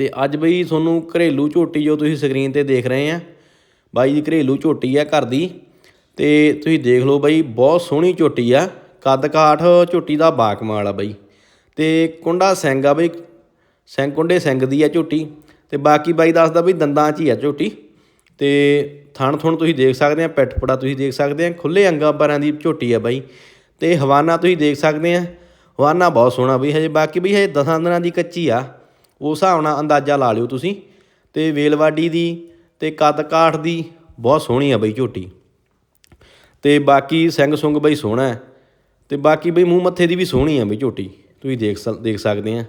ਤੇ ਅੱਜ ਬਈ ਤੁਹਾਨੂੰ ਘਰੇਲੂ ਝੋਟੀ ਜੋ ਤੁਸੀਂ ਸਕਰੀਨ ਤੇ ਦੇਖ ਰਹੇ ਆ, ਬਾਈ ਦੀ ਘਰੇਲੂ ਝੋਟੀ ਆ ਘਰ ਦੀ, ਤੇ ਤੁਸੀਂ ਦੇਖ ਲਓ ਬਾਈ ਬਹੁਤ ਸੋਹਣੀ ਝੋਟੀ ਆ ਕੱਦ ਕਾਠ ਝੋਟੀ ਦਾ ਬਾਕਮਾਲ ਆ ਬਾਈ, ਤੇ ਕੁੰਡਾ ਸਿੰਘ ਆ ਬਈ, ਸਿੰਘ ਕੁੰਡੇ ਸਿੰਘ ਦੀ ਆ ਝੋਟੀ, ਤੇ ਬਾਕੀ ਬਾਈ ਦੱਸਦਾ ਬਈ ਦੰਦਾਂ 'ਚ ਹੀ ਆ ਝੋਟੀ, ਤੇ ਥਣ ਥੁਣ ਤੁਸੀਂ ਦੇਖ ਸਕਦੇ ਆ ਪਿੱਠ ਪੜਾ ਤੁਸੀਂ ਦੇਖ ਸਕਦੇ ਆ ਖੁੱਲੇ ਅੰਗਾਂ ਪਰਾਂ ਦੀ ਝੋਟੀ ਆ ਬਾਈ, ਤੇ ਹਵਾਨਾ ਤੁਸੀਂ ਦੇਖ ਸਕਦੇ ਆ, ਹਵਾਨਾ ਬਹੁਤ ਸੋਹਣਾ ਬਈ ਹਜੇ, ਬਾਕੀ ਬਈ ਹਜੇ ਦਸਾਂ ਦਿਨਾਂ ਦੀ ਕੱਚੀ ਆ ਉਸ ਹਿਸਾਬ ਨਾਲ ਅੰਦਾਜ਼ਾ ਲਾ ਲਿਓ ਤੁਸੀਂ। ਤੇ ਵੇਲਵਾਡੀ ਦੀ ਤੇ ਕੱਦ ਕਾਠ ਦੀ ਬਹੁਤ ਸੋਹਣੀ ਆ ਬਈ ਝੋਟੀ। ਤੇ ਬਾਕੀ ਸਿੰਘ ਸੁੰਗ ਬਈ ਸੋਹਣਾ ਹੈ। ਤੇ ਬਾਕੀ ਬਈ ਮੂੰਹ ਮੱਥੇ ਦੀ ਵੀ ਸੋਹਣੀ ਆ ਬਈ ਝੋਟੀ। ਤੁਸੀਂ ਦੇਖ ਸਕ- ਦੇਖ ਸਕਦੇ ਆ।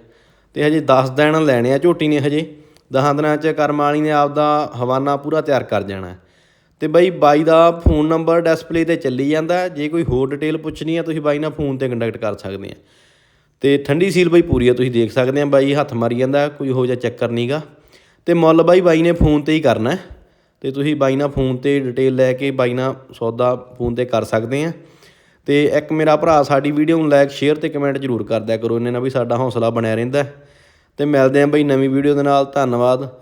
ਤੇ ਹਜੇ 10 ਦਿਨ ਲੈਣੇ ਆ ਝੋਟੀ ਨੇ ਹਜੇ। 10 ਦਿਨਾਂ ਚ ਕਰਮਾਲੀ ਨੇ ਆਪਦਾ ਹਵਾਨਾ ਪੂਰਾ ਤਿਆਰ ਕਰ ਜਾਣਾ ਹੈ। ਤੇ ਬਈ ਬਾਈ ਦਾ ਫੋਨ ਨੰਬਰ ਡਿਸਪਲੇ ਤੇ ਚੱਲੀ ਜਾਂਦਾ ਜੇ ਕੋਈ ਹੋਰ ਡਿਟੇਲ ਪੁੱਛਣੀ ਆ, ਤੁਸੀਂ ਬਾਈ ਨਾਲ ਫੋਨ ਤੇ ਕੰਟੈਕਟ ਕਰ ਸਕਦੇ ਆ। ਤੇ ਠੰਡੀ ਸੀਲ ਬਾਈ ਪੂਰੀ ਆ, ਤੁਸੀਂ ਦੇਖ ਸਕਦੇ ਆ ਬਾਈ, ਹੱਥ ਮਾਰੀ ਜਾਂਦਾ, ਕੋਈ ਹੋ ਜਾ ਚੱਕਰ ਨਹੀਂਗਾ ਤੇ ਮੁੱਲ ਬਾਈ ਬਾਈ ਨੇ ਫੋਨ ਤੇ ਹੀ ਕਰਨਾ ਹੈ। ਤੇ ਤੁਸੀਂ ਬਾਈ ਨਾਲ ਫੋਨ ਤੇ ਡਿਟੇਲ ਲੈ ਕੇ ਬਾਈ ਨਾਲ ਸੌਦਾ ਫੋਨ ਤੇ ਕਰ ਸਕਦੇ ਆ। ਤੇ ਇੱਕ ਮੇਰਾ ਭਰਾ ਸਾਡੀ ਵੀਡੀਓ ਨੂੰ ਲਾਈਕ ਸ਼ੇਅਰ ਤੇ ਕਮੈਂਟ ਜ਼ਰੂਰ ਕਰਦਿਆ ਕਰੋ। ਇਹਨਾਂ ਨਾਲ ਵੀ ਸਾਡਾ ਹੌਸਲਾ ਬਣਿਆ ਰਹਿੰਦਾ ਹੈ। ਤੇ ਮਿਲਦੇ ਆਂ ਬਈ ਨਵੀਂ ਵੀਡੀਓ ਦੇ ਨਾਲ। ਧੰਨਵਾਦ।